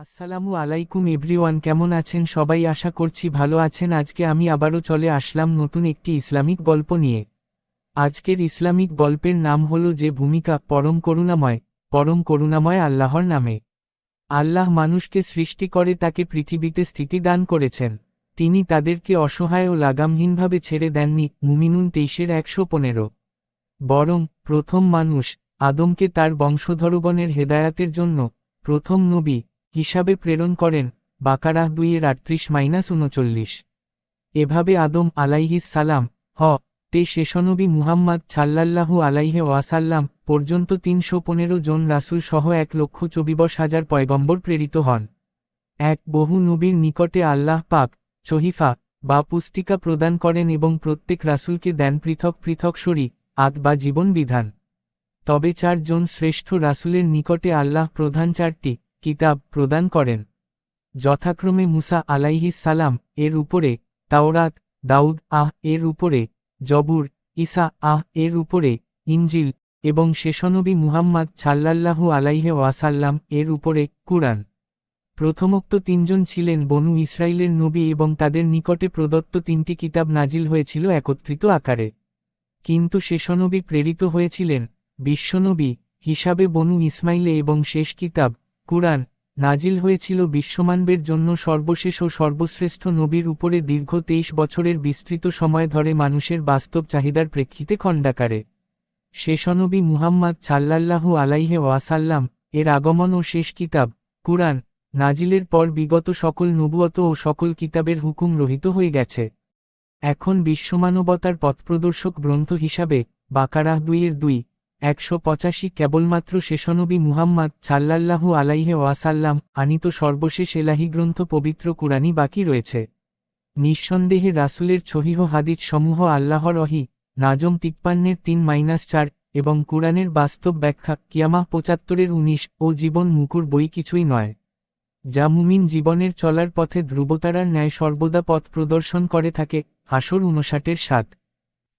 আসসালামু আলাইকুম এভরিওয়ান, কেমন আছেন সবাই? আশা করছি ভালো আছেন। আজকে আমি আবারও চলে আসলাম নতুন একটি ইসলামিক গল্প নিয়ে। আজকের ইসলামিক গল্পের নাম হল যে ভূমিকা, পরম করুণাময়। পরম করুণাময় আল্লাহর নামে। আল্লাহ মানুষকে সৃষ্টি করে, তাকে পৃথিবীতে স্থিতি দান করেছেন। তিনি তাদেরকে অসহায় ও লাগামহীনভাবে ছেড়ে দেননি, মুমিনুন তেইশের একশো পনেরো। বরং, প্রথম মানুষ, আদমকে তার বংশধরগণের হেদায়াতের জন্য প্রথম নবী হিসাবে প্রেরণ করেন বাকারাহ দুইয়ের আটত্রিশ মাইনাস উনচল্লিশ। এভাবে আদম আলাইহিস সালাম, হ, তে শেষনবী মুহাম্মদ ছাল্লাল্লাহু আলাইহে ওয়াসাল্লাম পর্যন্ত তিনশো পনেরো জন রাসুল সহ এক লক্ষ চবিবশ হাজার পয়গম্বর প্রেরিত হন। এক, বহু নবীর নিকটে আল্লাহ পাক চহিফা বা পুস্তিকা প্রদান করেন এবং প্রত্যেক রাসুলকে দেন পৃথক পৃথক শরী আদ বা জীবন বিধান। তবে চারজন শ্রেষ্ঠ রাসুলের নিকটে আল্লাহ প্রধান চারটি কিতাব প্রদান করেন। যথাক্রমে মুসা আলাইহিস সালাম এর উপরে, তাওরাত, দাউদ আহ এর উপরে, জবুর ইসা আহ এর উপরে ইঞ্জিল এবং শেষনবী মুহাম্মদ ছাল্লাল্লাহু আলাইহে ওয়াসাল্লাম এর উপরে কুরআন। প্রথমোক্ত তিনজন ছিলেন বনু ইসরায়েলের নবী এবং তাদের নিকটে প্রদত্ত তিনটি কিতাব নাজিল হয়েছিল একত্রিত আকারে। কিন্তু শেষনবী প্রেরিত হয়েছিলেন বিশ্বনবী হিসাবে বনু ইসমাইলে এবং শেষ কিতাব কুরআন নাজিল হয়েছিল বিশ্বমানবের জন্য সর্বশেষ ও সর্বশ্রেষ্ঠ নবীর উপরে দীর্ঘ তেইশ বছরের বিস্তৃত সময় ধরে মানুষের বাস্তব চাহিদার প্রেক্ষিতে খণ্ডাকারে। শেষনবী মুহাম্মদ ছাল্লাল্লাহু আলাইহে ওয়াসাল্লাম এর আগমন ও শেষ কিতাব, কুরআন, নাজিলের পর বিগত সকল নবুয়ত ও সকল কিতাবের হুকুম রহিত হয়ে গেছে। এখন বিশ্বমানবতার পথপ্রদর্শক গ্রন্থ হিসাবে বাকারাহ দুইয়ের দুই একশো পঁচাশি কেবলমাত্র শেষনবী মুহাম্মদ ছাল্লাল্লাহু আলাইহে ওয়াসাল্লাম, আনিত সর্বশেষ এলাহি গ্রন্থ পবিত্র কুরআনই বাকি রয়েছে। নিঃসন্দেহে রাসুলের ছহিহ হাদিস সমূহ আল্লাহর অহি নাজম তিপ্পান্নের তিন মাইনাস চার এবং কুরআনের বাস্তব ব্যাখ্যা কিয়ামাহ পঁচাত্তরের উনিশ ও জীবন মুকুর বই কিছুই নয়। যা মুমিন জীবনের চলার পথে ধ্রুবতারার ন্যায় সর্বদা পথ প্রদর্শন করে থাকে হাসর উনষাটের সাত।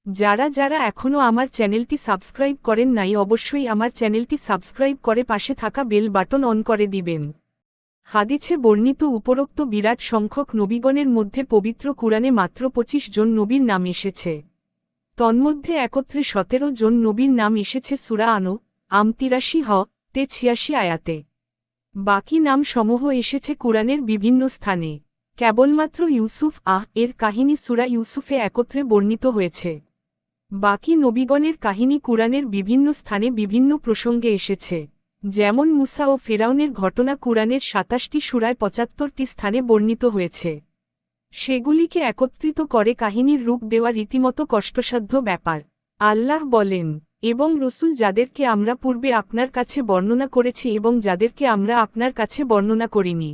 যারা যারা এখনও আমার চ্যানেলটি সাবস্ক্রাইব করেন নাই অবশ্যই আমার চ্যানেলটি সাবস্ক্রাইব করে পাশে থাকা বেল বাটন অন করে দিবেন। হাদিছে বর্ণিত উপরোক্ত বিরাট সংখ্যক নবীগণের মধ্যে পবিত্র কুরআনে মাত্র পঁচিশ জন নবীর নাম এসেছে। তন্মধ্যে একত্রে সতেরো জন নবীর নাম এসেছে সুরা আনো আম তিরাশি হ তে ছিয়াশি আয়াতে। বাকি নাম সমূহ এসেছে কুরআনের বিভিন্ন স্থানে। কেবলমাত্র ইউসুফ আহ এর কাহিনী সুরা ইউসুফে একত্রে বর্ণিত হয়েছে। বাকি নবীগণের কাহিনী কুরআনের বিভিন্ন স্থানে বিভিন্ন প্রসঙ্গে এসেছে। যেমন মুসা ও ফেরাউনের ঘটনা কুরআনের সাতাশটি সুরায় পঁচাত্তরটি স্থানে বর্ণিত হয়েছে। সেগুলিকে একত্রিত করে কাহিনীর রূপ দেওয়া রীতিমতো কষ্টসাধ্য ব্যাপার। আল্লাহ বলেন, এবং রসুল যাদেরকে আমরা পূর্বে আপনার কাছে বর্ণনা করেছি এবং যাদেরকে আমরা আপনার কাছে বর্ণনা করিনি।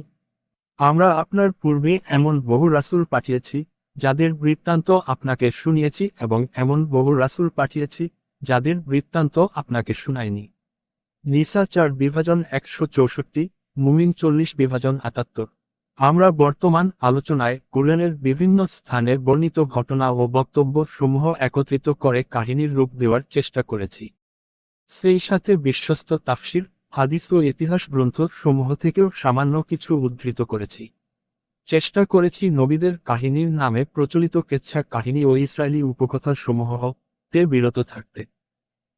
আমরা আপনার পূর্বে এমন বহু রাসূল পাঠিয়েছি যাদের বৃত্তান্ত আপনাকে শুনিয়েছি এবং এমন বহু রাসুল পাঠিয়েছি, যাদের বৃত্তান্ত আপনাকে শুনায়নি। নিসা চার বিভাজন একশো চৌষট্টি, মুমিন চল্লিশ বিভাজন আটাত্তর। আমরা বর্তমান আলোচনায় কুরআনের বিভিন্ন স্থানে বর্ণিত ঘটনা ও বক্তব্য সমূহ একত্রিত করে কাহিনীর রূপ দেওয়ার চেষ্টা করেছি। সেই সাথে বিশ্বস্ত তাফসির, হাদিস ও ইতিহাস গ্রন্থ সমূহ থেকেও সামান্য কিছু উদ্ধৃত করেছি। চেষ্টা করেছি নবীদের কাহিনীর নামে প্রচলিত কেচ্ছা কাহিনী ও ইসরায়েলি উপকথা সমূহ তে বিরত থাকতে।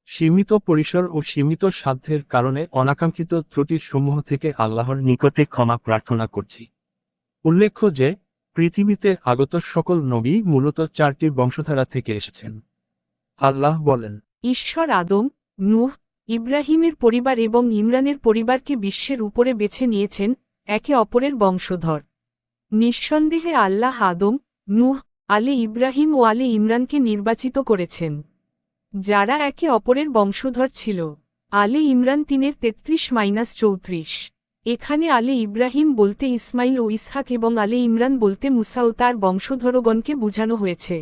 সীমিত পরিসর ও সীমিত সাধ্যের কারণে অনাকাঙ্ক্ষিত ত্রুটির সমূহ থেকে আল্লাহর নিকটে ক্ষমা প্রার্থনা করছি। উল্লেখ্য যে, পৃথিবীতে আগত সকল নবী মূলত চারটি বংশধারা থেকে এসেছেন। আল্লাহ বলেন, ঈশ্বর আদম, নূহ, ইব্রাহিমের পরিবার এবং ইমরানের পরিবারকে বিশ্বের উপরে বেছে নিয়েছেন, একে অপরের বংশধর। নিঃসন্দেহে আল্লাহ আদম, নুহ, আলে ইব্রাহিম ও আলে ইমরানকে নির্বাচিত করেছেন। যারা একে অপরের বংশধর ছিল। আলে ইমরান তিনের তেত্রিশ মাইনাস চৌত্রিশ। এখানে আলে ইব্রাহিম বলতে ইসমাইল ও ইসহাক এবং আলে ইমরান বলতে মুসা ও তার বংশধরগণকে বুঝানো হয়েছে।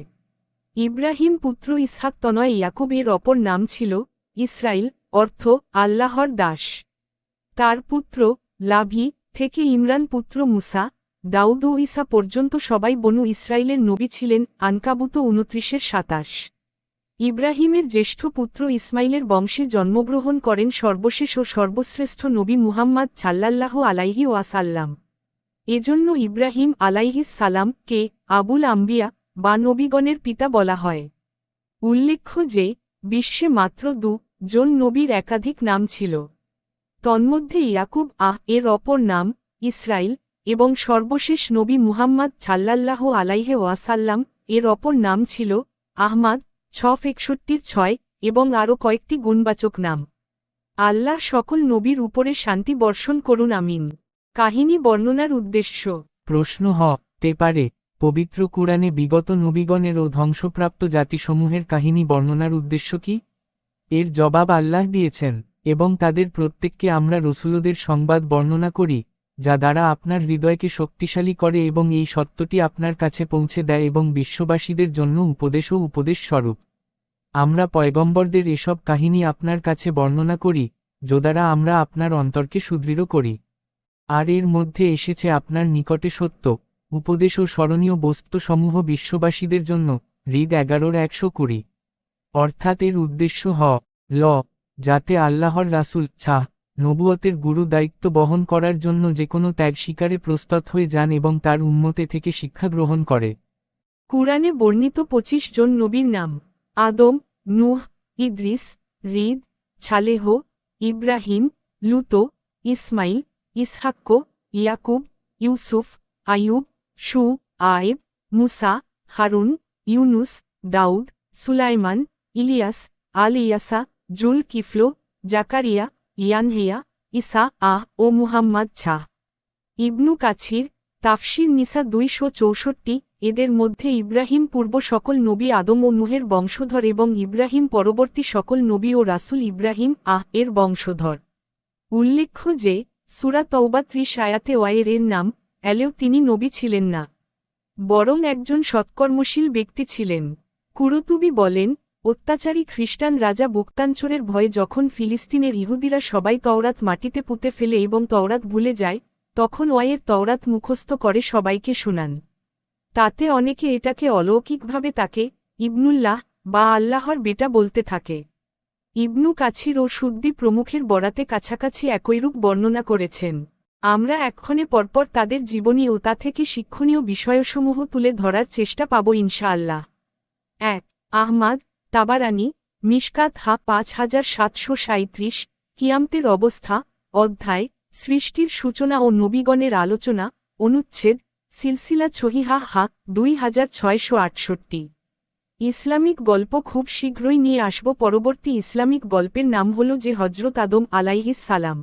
ইব্রাহিম পুত্র ইসহাক তনয় ইয়াকুব এর অপর নাম ছিল ইসরাইল, অর্থ আল্লাহর দাস। তার পুত্র লাভি, থেকে ইমরান পুত্র মুসা দাউদ ও ইসা পর্যন্ত সবাই বনু ইসরায়েলের নবী ছিলেন, আনকাবুত উনত্রিশের সাতাশ। ইব্রাহিমের জ্যেষ্ঠ পুত্র ইসমাইলের বংশে জন্মগ্রহণ করেন সর্বশেষ ও সর্বশ্রেষ্ঠ নবী মুহাম্মদ ছাল্লাল্লাহ আলাইহি ওয়াসাল্লাম। এজন্য ইব্রাহিম আলাইহিস সালাম কে আবুল আম্বিয়া বা নবীগণের পিতা বলা হয়। উল্লেখ্য যে, বিশ্বে মাত্র দু জন নবীর একাধিক নাম ছিল। তন্মধ্যে ইয়াকুব আহ এর অপর নাম ইসরাইল এবং সর্বশেষ নবী মুহাম্মদ ছাল্লাল্লাহ আলাইহে ওয়াসাল্লাম এর অপর নাম ছিল আহমাদ ছ একষট্টির ছয় এবং আরও কয়েকটি গুণবাচক নাম। আল্লাহ সকল নবীর উপরে শান্তি বর্ষণ করুন, আমিন। কাহিনী বর্ণনার উদ্দেশ্য। প্রশ্ন হ, তে পারে, পবিত্র কুরআনে বিগত নবীগণের ও ধ্বংসপ্রাপ্ত জাতিসমূহের কাহিনী বর্ণনার উদ্দেশ্য কি? এর জবাব আল্লাহ দিয়েছেন, এবং তাদের প্রত্যেককে আমরা রসুলদের সংবাদ বর্ণনা করি যা দ্বারা আপনার হৃদয়কে শক্তিশালী করে এবং এই সত্যটি আপনার কাছে পৌঁছে দেয় এবং বিশ্ববাসীদের জন্য উপদেশ ও উপদেশ স্বরূপ। আমরা পয়গম্বরদের এসব কাহিনী আপনার কাছে বর্ণনা করি, যো দ্বারা আমরা আপনার অন্তরকে সুদৃঢ় করি। আর এর মধ্যে এসেছে আপনার নিকটে সত্য, উপদেশ ও স্মরণীয় বস্তুসমূহ বিশ্ববাসীদের জন্য হৃদ এগারোর একশো কুড়ি। অর্থাৎ এর উদ্দেশ্য হ, ল, যাতে আল্লাহর রাসূল, ছাহ নবুয়তের গুরু দায়িত্ব বহন করার জন্য যে কোনো ত্যাগ শিকারে প্রস্তুত হয়ে যান এবং তার উন্মতে থেকে শিক্ষা গ্রহণ করে। কুরআনে বর্ণিত পঁচিশ জন নবীর নাম, আদম, নুহ, ইদ্রিস, রিদ, ছালেহ, ইব্রাহিম, লুতো, ইসমাইল, ইসহাক্ক, ইয়াকুব, ইউসুফ আয়ুব শু আয়েব, মুসা, হারুন, ইউনুস, দাউদ, সুলাইমান, ইলিয়াস আল ইয়াসা জুল কিফলো জাকারিয়া ইয়ানহিয়া ইসা আহ ও মুহাম্মদ ছাহ ইবনু কাছির, তাফসির নিসা দুইশো চৌষট্টি, এদের মধ্যে ইব্রাহিম পূর্ব সকল নবী আদম ও নুহের বংশধর এবং ইব্রাহিম পরবর্তী সকল নবী ও রাসুল ইব্রাহিম, আহ এর বংশধর। উল্লেখ্য যে, সুরা তৌবা ত্রিশ আয়াতে ওয়াইয়ের এর নাম, এলেও তিনি নবী ছিলেন না। বরং একজন সৎকর্মশীল ব্যক্তি ছিলেন। কুরতুবি বলেন অত্যাচারী খ্রিস্টান রাজা বুক্তাঞ্চরের ভয়ে যখন ফিলিস্তিনের ইহুদিরা সবাই তওরাত মাটিতে পুঁতে ফেলে এবং তওরাত ভুলে যায়, তখন ওয়াইয়ের তওরাত মুখস্থ করে সবাইকে শুনান। তাতে অনেকে এটাকে অলৌকিকভাবে তাকে ইবনুল্লাহ বা আল্লাহর বেটা বলতে থাকে। ইবনু কাছির ও সুদ্দি প্রমুখের বরাতে কাছাকাছি একইরূপ বর্ণনা করেছেন। আমরা এক্ষণে পরপর তাদের জীবনী ও তা থেকে শিক্ষণীয় বিষয়সমূহ তুলে ধরার চেষ্টা পাব ইনশাআল্লাহ। এক, আহমাদ তাবারানি, মিশকাত হা পাঁচ হাজার সাতশো সাঁত্রিশ কিয়ামতের অবস্থা, অধ্যায়, সৃষ্টির সূচনা ও নবীগণের আলোচনা, অনুচ্ছেদ, সিলসিলা ছহিহা হা দুই হাজার ছয়শো আটষট্টি। ইসলামিক গল্প খুব শীঘ্রই নিয়ে আসব, পরবর্তী ইসলামিক গল্পের নাম হল যে হজরত আদম আলাইহিস সালাম।